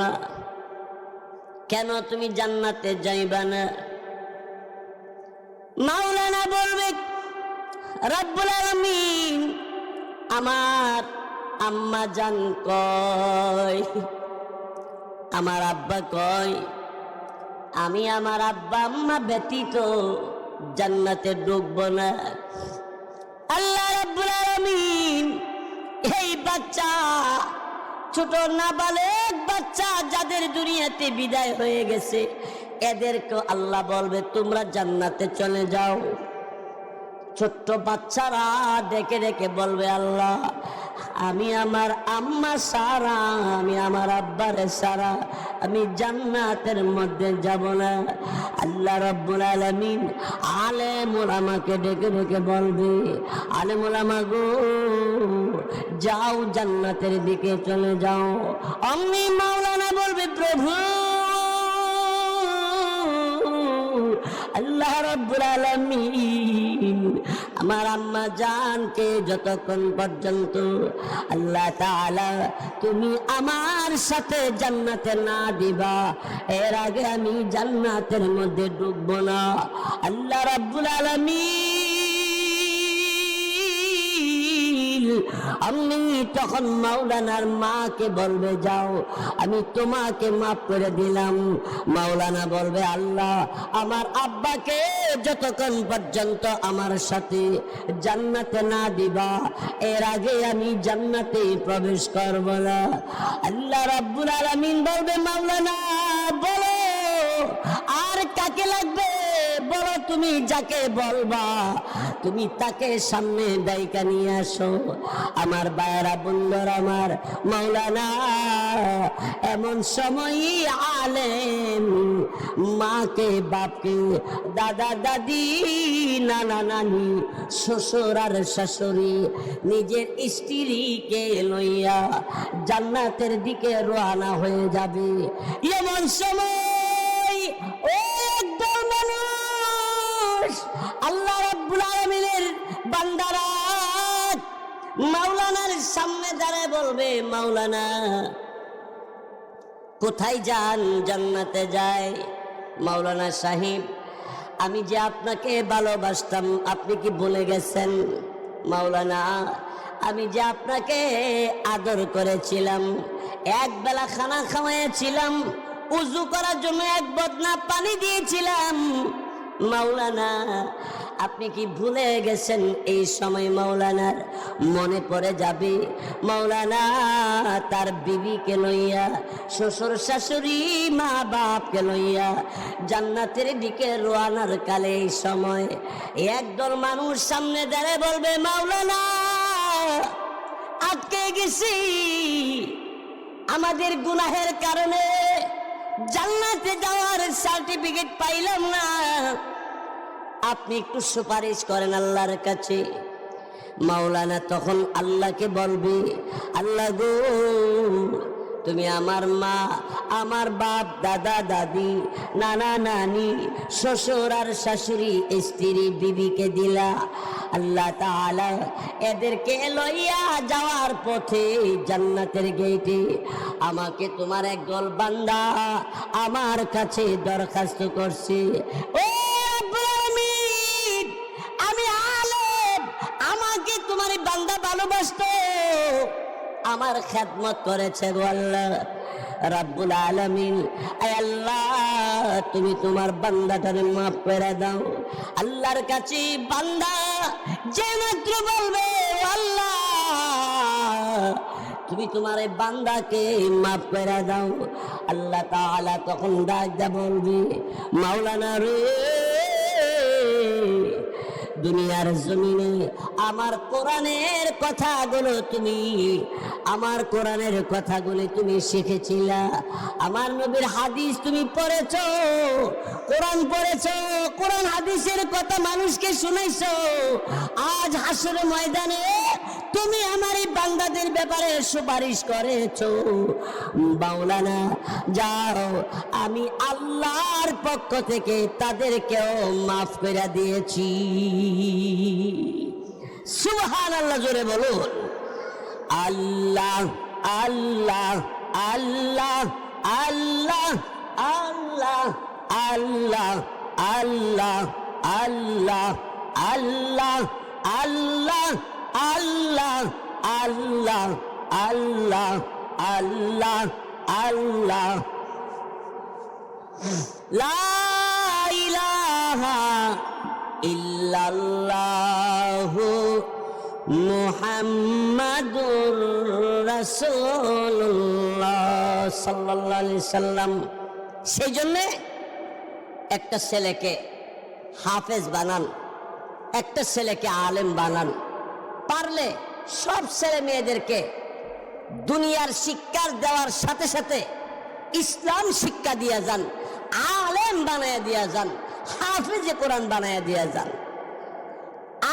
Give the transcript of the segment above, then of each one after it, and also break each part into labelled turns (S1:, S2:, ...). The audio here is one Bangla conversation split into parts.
S1: না। কেন তুমি জান্নাতে যাইবা না? মাওলানা বলবে, রব্বুল আলামিন, আমার আম্মা জান কয়, আমার আব্বা কয়, আমি আমার আব্বা আম্মা ব্যতীত জান্নাতে ঢুকবো না। আল্লাহ রাব্বুল আলামিন, এই বাচ্চা ছোট নাবালেক বাচ্চা যাদের দুনিয়াতে বিদায় হয়ে গেছে এদেরকে আল্লাহ বলবে তোমরা জান্নাতে চলে যাও। ছোট্ট বাচ্চারা ডেকে ডেকে বলবে, আল্লাহ, আমি আমার আম্মা সারা, আমি আমার আব্বারে সারা, আমি জান্নাতের মধ্যে যাব না। আল্লাহ রব্বুল আলমিন আলেমুল আমাকে ডেকে ডেকে বলবে, আলেমুল আমা গো, যাও জান্নাতের দিকে চলে যাও। অমনি মাওলানা বলবে, প্রভু, আল্লাহ রব্বুল আলামিন আমার আম্মা জানকে যতক্ষণ পর্যন্ত আল্লাহ তাআলা তুমি আমার সাথে জান্নাতে না দিবা, এর আগে আমি জান্নাতের মধ্যে ডুববো না। আল্লাহ রাব্বুল আলামিন আমি তখন মাওলানার মাকে বলবে, যাও, আমি তোমাকে মাফ করে দিলাম। মাওলানা বলবে, আল্লাহ, আমার আব্বাকে যতক্ষণ পর্যন্ত আমার সাথে জান্নাতে না দিবা, এর আগে আমি জান্নাতে প্রবেশ করব না। আল্লাহ রাব্বুল আলামিন বলবে, মাওলানা, বলো, আর তুমি যাকে বলবা, তুমি তাকে সামনে দায়িকা নিয়ে আসো। আমার বায়রা বন্ধুর আমার মৌলানা এমন সময়ই আলেম মাকে, বাপকে, দাদা, দাদি, নানা, নানি, শ্বশুর আর শাশুড়ি, নিজের স্ত্রীকে লইয়া জান্নাতের দিকে রোয়ানা হয়ে যাবে। এমন সময় বান্দারা, মাওলানার সামনে দাঁড়ায় বলবে, মাওলানা, কোথায় যান? জান্নাতে যায় মাওলানা সাহেব, আমি যে আপনাকে ভালোবাসতাম, আপনি কি বলে গেছেন? মাওলানা, আমি যে আপনাকে আদর করেছিলাম, এক বেলা খানা খাওয়াইছিলাম, উজু করার জন্য এক বদনা পানি দিয়েছিলাম। মাওলানা আপনি কি ভুলে গেছেন এই সময় মৌলানার মনে পড়ে যাবে? মৌলানা তার বিবিকে লইয়া, শ্বশুর শাশুড়ি, মা বাপকে লইয়া জান্নাতের দিকে রোয়ানার কালে এই সময় একদল মানুষ সামনে দাঁড়ায় বলবে, মাওলানা, আটকে গেছি। আমাদের গুনাহের কারণে জান্নাতে যাওয়ার সার্টিফিকেট পাইলাম না। আপনি একটু সুপারিশ করেন আল্লাহর কাছে। মাওলানা তখন আল্লাহকে বলবে, আল্লাহ গো, তুমি আমার মা, আমার বাপ, দাদা, দাদি, নানা, নানি, শ্বশুর আর শাশুড়ি, স্ত্রী, বিবিকে দিলা। আল্লাহ তাআলা এদেরকে লইয়া যাওয়ার পথে জান্নাতের গেটে আমাকে তোমার একদল বান্দা আমার কাছে দরখাস্ত করছে। ও আমার খেদমত করেছে গো আল্লাহ। রাব্বুল আলামিন আল্লাহ, তুমি তোমার বান্দাটারে মাফ করে দাও। আল্লাহর কাছে বান্দা যে মাত্র বলবে, আল্লাহ, তুমি তোমার এই বান্দাকে মাফ করে দাও। আল্লাহ তাআলা তখন ডাক বলবি, মাওলানা রে দুনিয়ার জমিনে আমার কোরআনের কথাগুলো তুমি, আমার কোরআনের কথাগুলো তুমি শিখেছিলা, আমার নবীর হাদিস তুমি পড়েছ, কোরআন পড়েছ, কোরআন হাদিসের কথা মানুষকে শুনেছ, আজ হাসুর ময়দানে তুমি আমার এই বান্দাদের ব্যাপারে সুপারিশ করেছ বাউলানা যাও আমি আল্লাহর পক্ষ থেকে তাদেরকেও মাফ করে দিয়েছি সুহান আল্লাহ জোরে বলুন আল্লাহ আল্লাহ আল্লাহ আল্লাহ আল্লাহ আল্লাহ আল্লাহ আল্লাহ আল্লাহ আল্লাহ আল্লাহ আল্লাহ আল্লাহ আল্লাহ আল্লাহ। ইল্লাল্লাহু মুহাম্মাদুর রাসূলুল্লাহ সাল্লাল্লাহু আলাইহি সাল্লাম। সেই জন্যে একটা ছেলেকে হাফেজ বানান, একটা ছেলেকে আলেম বানান। পারলে সব ছেলে মেয়েদেরকে দুনিয়ার শিক্ষা দেওয়ার সাথে সাথে ইসলাম শিক্ষা দিয়া যান, আলেম বানায়া দিয়া যান, হাফেজে কোরআন বানায়া দিয়া যান।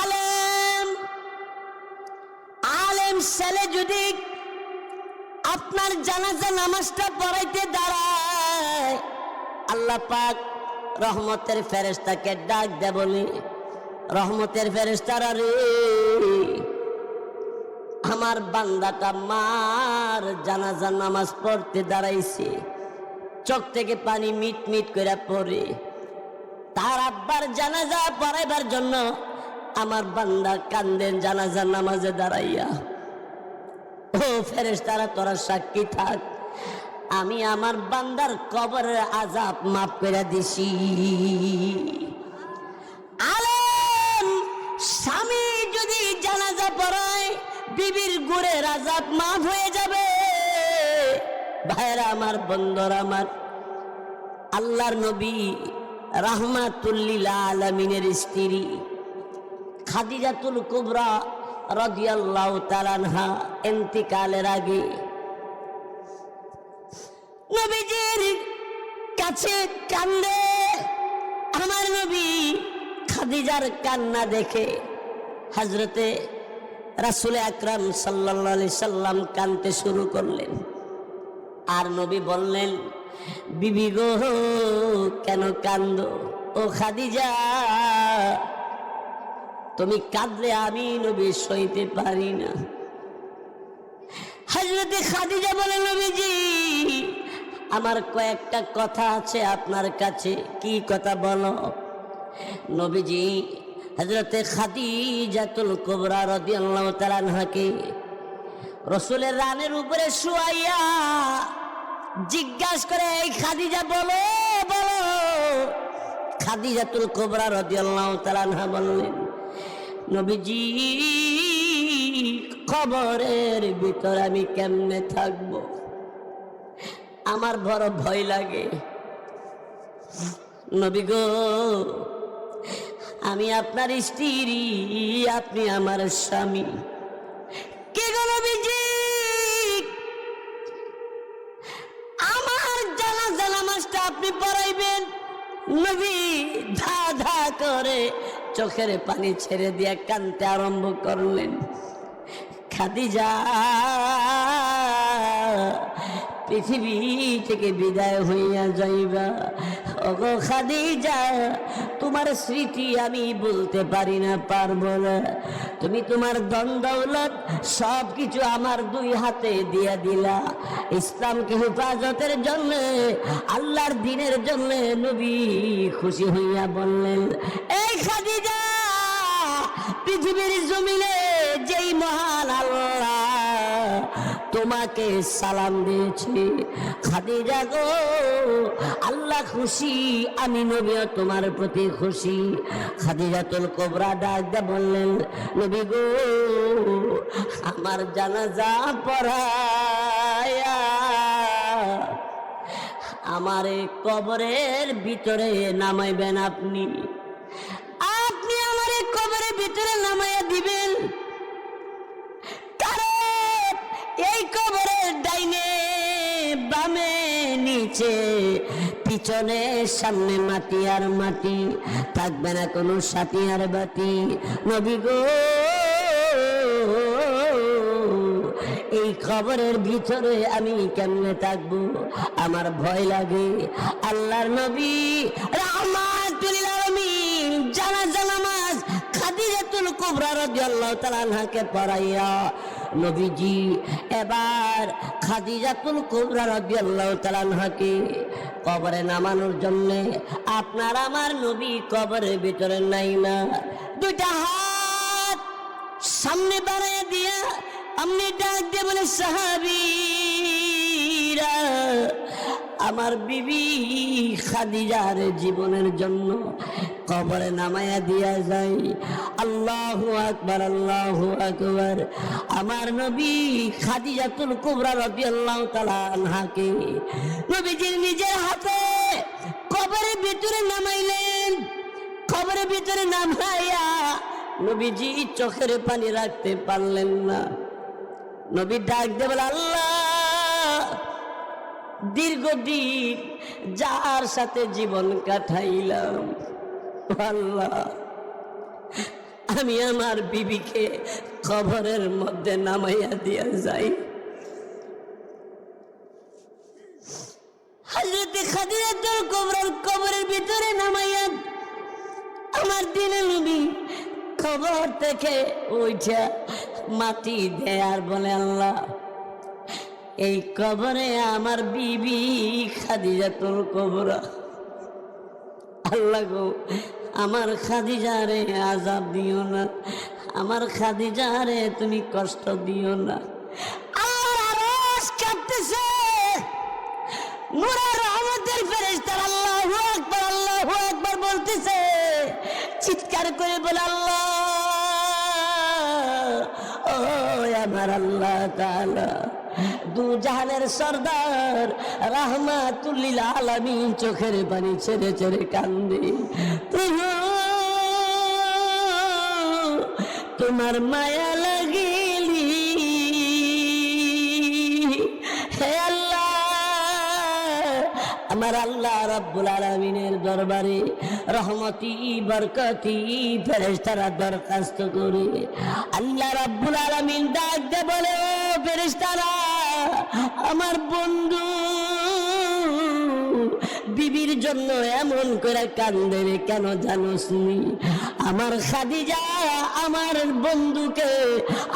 S1: আলেম আলেম ছেলে যদি আপনার জানাজা নামাজটা পড়াইতে দাঁড়ায়, আল্লাহ পাক রহমতের ফেরেস্তাকে ডাক দেবনি। রহমতের ফেরেস্তারা রে, আমার বান্দাটা মার জানাজা নামাজ পড়তে দাঁড়াইছে, চোখ থেকে পানি মিট মিট করে পড়ে। তার আব্বার জানাজা পড়াইবার জন্য আমার বান্দা কান্দেন জানাজা নামাজে দাঁড়াইয়া। ও ফেরেস তারা সাক্ষী থাক, আমি আমার বান্দার কবরের আজাব মাফ করে দিছি। স্বামী যদি জানাজা পড়ায়, বিবির গুড়ের আজাব মাফ হয়ে যাবে। ভাইরা আমার, বন্ধর আমার, আল্লাহর নবী রাহমাতুল্লিল আলমিনের স্ত্রী খাদিজাতুল কুবরা রাদিয়াল্লাহু তাআলাহা ইন্তিকালের আগে নবীজির কাছে কান্দে। আমার নবী খাদিজার কান্না দেখে হজরতে রাসুল আকরাম আলাইহি সাল্লাম কানতে শুরু করলেন। আর নবী বললেন, বিবি গো, কেন কান্দ? ও খাদিজা, তুমি কাঁদলে আমি নবী সইতে পারি না। হজরতে খাদিজা বলে নবীজি, আমার কয়েকটা কথা আছে আপনার কাছে। কি কথা বলো? নবীজি হজরতে খাদিজাতুল কোবরা রাদিয়াল্লাহু তাআলা আনহাকে রসুলের রানের উপরে শুয়াইয়া জিজ্ঞাস করে, এই খাদিজা, বলো বলো। খাদিজাতুল কোবরা রাদিয়াল্লাহু তাআলা আনহা বললেন, নবীজি খবরের ভিতর আমি কেমনে থাকব? আমার বড় ভয় লাগে। নবী গো আমি আপনার স্ত্রী, আপনি আমার স্বামী। কে গো নবীজি? আমার জানা জানা মাসটা আপনি পড়াইবেন নবী, ধা ধা করে চোখের পানি ছেড়ে দিয়ে কানতে আরম্ভ করলেন। খাদিজা, পৃথিবী থেকে বিদায় হইয়া যাইবা। ওগো খাদিজা, তোমার স্মৃতি আমি বলতে পারি না, পারব না। তুমি তোমার দন সব কিছু আমার দুই হাতে দিয়া দিলা। ইসলামকে হেফাজতের জন্য, আল্লাহর দিনের জন্য নবী খুশি হইয়া বললেন, এই খাদিজা, পৃথিবীর জমিনে যেই মহান আল্লাহ তোমাকে সালাম দিয়েছি। খাদিজা গো, আল্লাহ খুশি, আমি নবীও তোমার প্রতি খুশি। খাদিজা তুল কোবরা ডাক বললেন, নবী গো, আমার জানাজা পড়ায়া, আমার কবরের ভিতরে নামাইবেন আপনি। আপনি আমার কবরের ভিতরে নামাইয়া দিবেন। এই কবরের ডাইনে, বামে, নিচে, পিছনে, সামনে মাটি আর মাটি, থাকবে না কোনো সাথী আর বাতি। নবী গো, এই খবরের ভিতরে আমি কেমনে থাকব? আমার ভয় লাগে। আল্লাহর নবী জানা জানামাজ খাদিজাতুল কুবরা রাদিয়াল্লাহু তাআলা আনহাকে পড়াইয়া নবীজি, এবার খাদিজাতুল কুবরা রাদিয়াল্লাহু তাআলা আনহাকে কবরে নামানোর জন্য আপনার আমার নবী কবরের ভিতরে নাই না। দুইটা হাত সামনে বাড়ায় দিয়া আপনি ডাক দিয়ে বলে, সাহাবীরা, আমার বিবি খাদিজার জীবনের জন্য কবরে নামায়া দিয়া যায় আল্লাহ আকবার আল্লাহ আকবার। আমার নবী খাদিজাতুল কুবরা রবি আল্লাহ তালা আনহাকে নবীজির নিজের হাতে কবরের ভিতরে নামাইলেন। কবরের ভিতরে নামাইয়া নবীজি চোখের পানি রাখতে পারলেন না। নবী ডাক দে বলে, আল্লাহ, দীর্ঘদিন যার সাথে জীবন কাটাইলাম। আল্লাহ, আমি আমার বিবিকে কবরের মধ্যে নামাইয়া দিয়া যাই। হাজরতে খাদিজাতুল কবরের কবরের ভিতরে নামাইয়া আমার দিনে নবী খবর থেকে ওইটা মাটি দেয় আর বলে আল্লাহ, এই কবরে আমার বিবি খাদিজাতুল কবরা। আল্লাহ গো আমার খাদিজারে আজাব দিও না। আমার খাদিজারে তুমি কষ্ট দিও না। আল্লাহু আল্লাহু বলতেছে, চিৎকার করে বলে, আল্লাহ, ও আমার আল্লাহ তাআলা। দু জাহানের সর্দার রাহমাতুল্লিল আলামিন চোখের পানি ছেড়ে ছেড়ে কান্দে। তোমার মায়া আমার আল্লাহ রাব্বুল আলমিনের দরবারে রহমতি, বরকতি, ফেরেশতারা দরখাস্ত করে আল্লাহ রাব্বুল আলমিন ডাক দে বলে, ও ফেরেশতারা, আমার বন্ধু, বিবির জন্য এমন করে কান্দে কেন জানোস নি আমার খাদিজা, আমার বন্ধুকে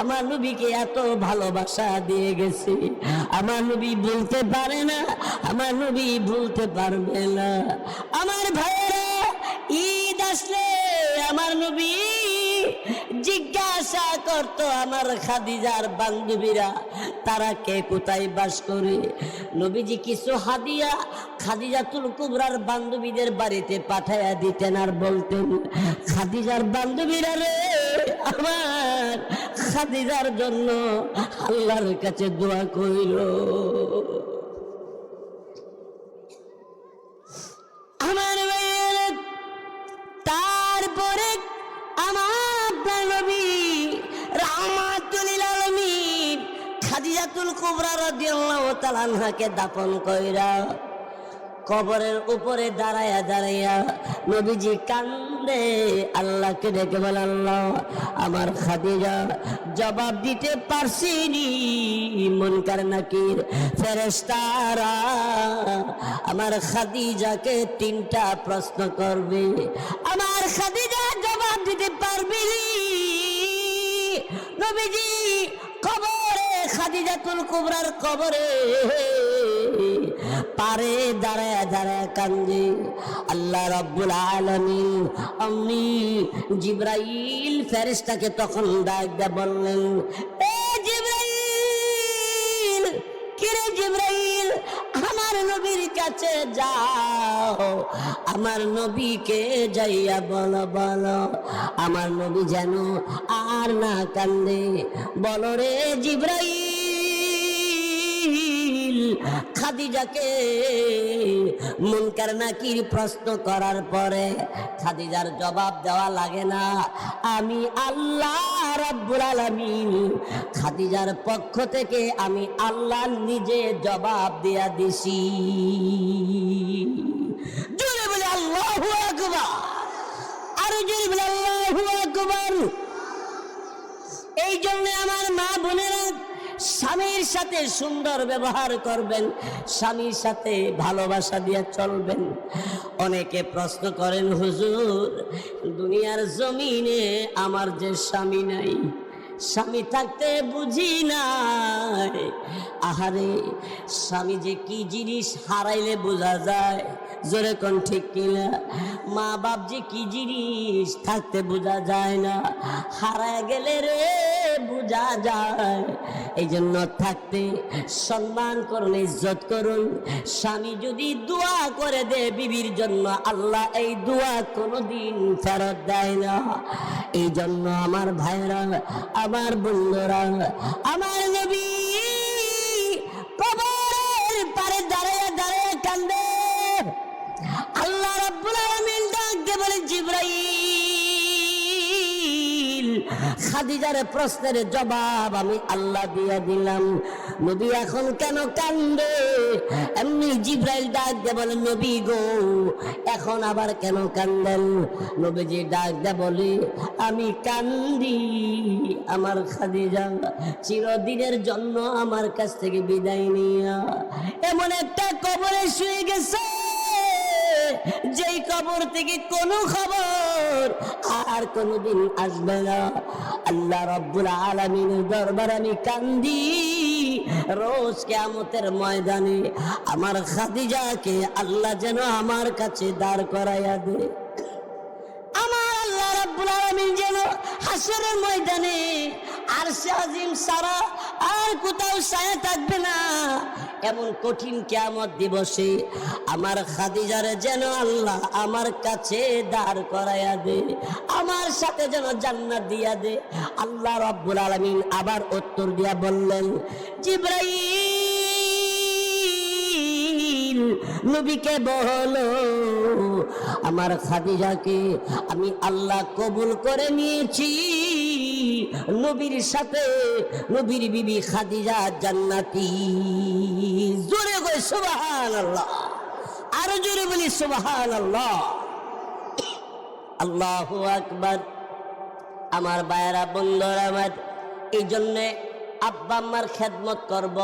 S1: আমার নবীকে এত ভালোবাসা দিয়ে গেছে। আমার নবী বলতে পারে না, আমার নবী বলতে পারবে না। আমার ভাইয়েরা, ঈদ আসলে আমার নবী জিজ্ঞাসা করত আমার খাদিজার বান্ধবীরা, তারা কে কোথায় বাস করে? নবীজি কিছু হাদিয়া খাদিজাতুল কুবরার বান্ধবীদের বাড়িতে পাঠাইয়া দিতেন আর বলতেন, খাদিজার বান্ধবীরা রে, আমার খাদিজার জন্য আল্লাহর কাছে দোয়া কইল আমার তারপরে আমার নবী খাদিজাতুল কুবরা রাদিয়াল্লাহু তাআলা আনহাকে দাফন কইরা কবরের উপরে দাঁড়াইয়া নবীজি কান্দে, আল্লাহকে ডেকে আল্লাহ, আমার খাদিজা জবাব দিতে পারছিনি। মনকার নাকির ফেরেস্তারা আমার খাদিজাকে তিনটা প্রশ্ন করবে। আমার খাদিজা জবাব দিতে পারবি? নবীজি, কবরে খাদিজাতুল কুবরার কবরে পারে দাঁড়ায় দাঁড়ায় কান্দে। আল্লাহ রব্বুল আলমিন অমনি জিব্রাইল ফেরেশতাকে তখন ডাক দিয়ে বললেন, এ জিব্রাইল, কিরে জিব্রাইল, আমার নবীর কাছে যাও, আমার নবীকে যাইয়া বলো বলো। আমার নবী যেন আর না কান্দে। বলো রে জিব্রাইল, খাদিজাকে মুনকার নাকির প্রশ্ন করার পরে খাদিজার জবাব দেওয়া লাগে না। আমি আল্লাহ রাব্বুল আলামিন, খাদিজার পক্ষ থেকে আমি আল্লাহ নিজে জবাব দিয়া দিছি। জোরে বলে আল্লাহু আকবার। এই জন্য আমার মা বোনেরা স্বামীর সাথে সুন্দর ব্যবহার করবেন, স্বামীর সাথে ভালোবাসা দিয়ে চলবেন। অনেকে প্রশ্ন করেন, হুজুর, দুনিয়ার জমিনে আমার যে স্বামী নাই, স্বামী থাকতে বুঝি নাই। আহারে, স্বামী যে কি জিনিস হারাইলে বোঝা যায়? জোরে কোন ঠিক কিনা? মা বাপ যে কি জিনিস থাকতে বোঝা যায় না। হারায় গেলে রে, বোঝা যায়। এই জন্য থাকতে সম্মান করুন, ইজ্জত করুন। স্বামী যদি দোয়া করে দে বিবির জন্য, আল্লাহ এই দোয়া কোনোদিন ফেরত দেয় না। এই জন্য আমার ভাইরা আমার বন্ধুরা, আমার নবী খাদিজার প্রশ্নের জবাব আমি আল্লাহ দিয়ে দিলাম। নবী এখন কেন কান্দে? এমনি জিব্রাইল ডাক দিয়ে বলে, নবী গো, এখন আবার কেন কান্দেন? নবীজি ডাক দিয়ে বলে, আমি কান্দি, আমার খাদিজা চিরদিনের জন্য আমার কাছ থেকে বিদায় নিয়া। এমন একটা কবরে শুয়ে গেছে, যেই কবর থেকে কোনো খবর আর কোনোদিন আসবে না। আল্লাহ রব্বুল আলমিনের দরবার আমি কান্দি, রোজ কেমতের ময়দানে আমার খাদিজাকে আল্লাহ যেন আমার কাছে দাঁড় করাইয়া দে। আমার আল্লাহ রাব্বুল আলামিন যেন হাসরের ময়দানে আরশে আজিম সারা আর কোথাও ছায়া থাকবে না। এমন কঠিন কেমন দিবসে আমার খাদিজারে যেন আল্লাহ আমার কাছে দাঁড় করাইয়া দে, আমার সাথে যেন জান্নাত দিয়া দে। আল্লাহ রব্বুল আলমিন আবার উত্তর দিয়া বললেন, জিব্রাইল নবীকে বলো, আমার খাদিজাকে আমি আল্লাহ কবুল করে নিয়েছি। নবীর সাথে নবীর বিবি খাদিজা জান্নাতি। জোরে কই সুবহান আল্লাহ আরও জোরে বলি সুবহান আল্লাহ আল্লাহ আকবার। আমার বায়রা বন্ধুরা আমার, এই জন্যে আব্বা আম্মার খেদমত করব।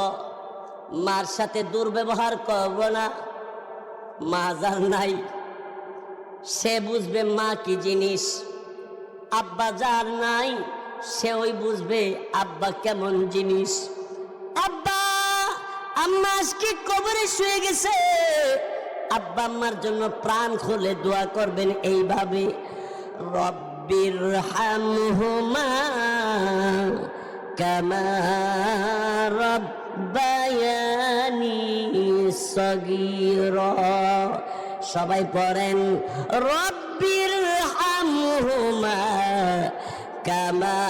S1: মার সাথে দুর্ব্যবহার করব না। মা যার নাই। সে বুঝবে মা কি জিনিস। আব্বা যার নাই, সে ওই বুঝবে আব্বা কেমন জিনিস। আব্বা, আম্মা আজকে কবরে শুয়ে গেছে। আব্বা আম্মার জন্য প্রাণ খুলে দোয়া করবেন এইভাবে। রব্বির হামহুমা কামা রব্বায়ানি সগীরা। সবাই পড়েন, রব্বির হামহুমা কামা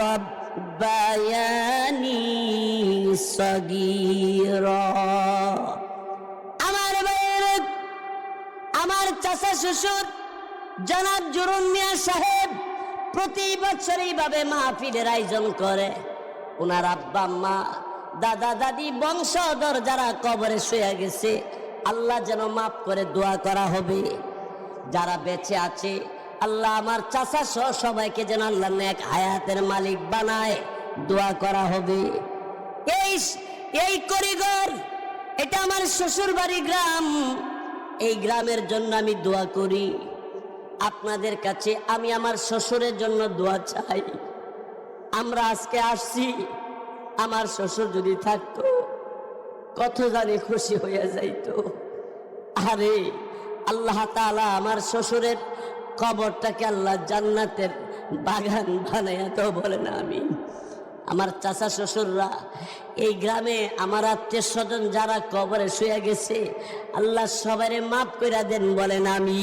S1: রব্বায়ানি সগীরা। আমার ভাইয়ের, আমার চাচা শ্বশুর, জনাব জুরুন মিয়া সাহেব প্রতি বছর এইভাবে মাহফিলের আয়োজন করে। ওনার আব্বা মা দাদা দাদি বংশধর যারা কবরে শুয়ে গেছে, আল্লাহ যেন মাফ করে দোয়া করা হবে। যারা বেঁচে আছে, আল্লাহ আমার চাচা সহ সবাইকে যেন আল্লাহ নেক হায়াতের মালিক বানায়, দোয়া করা হবে। এই এই করিগর, এটা আমার শ্বশুর বাড়ি গ্রাম। এই গ্রামের জন্য আমি দোয়া করি। আপনাদের কাছে আমি আমার শ্বশুরের জন্য দোয়া চাই। আমরা আজকে আসছি। আমার শ্বশুর যদি থাকতো, কত জানি খুশি হইয়া যাইত। আরে, আল্লাহ তাআলা আমার শ্বশুরের কবরটাকে আল্লাহ জান্নাতের বাগান বানাইয়া তো বলে না আমি আমার চাচা শ্বশুররা, এই গ্রামে আমার আত্মীয় স্বজন যারা কবরে শুয়ে গেছে, আল্লাহ সবাই মাফ করে দেন, বলেন আমি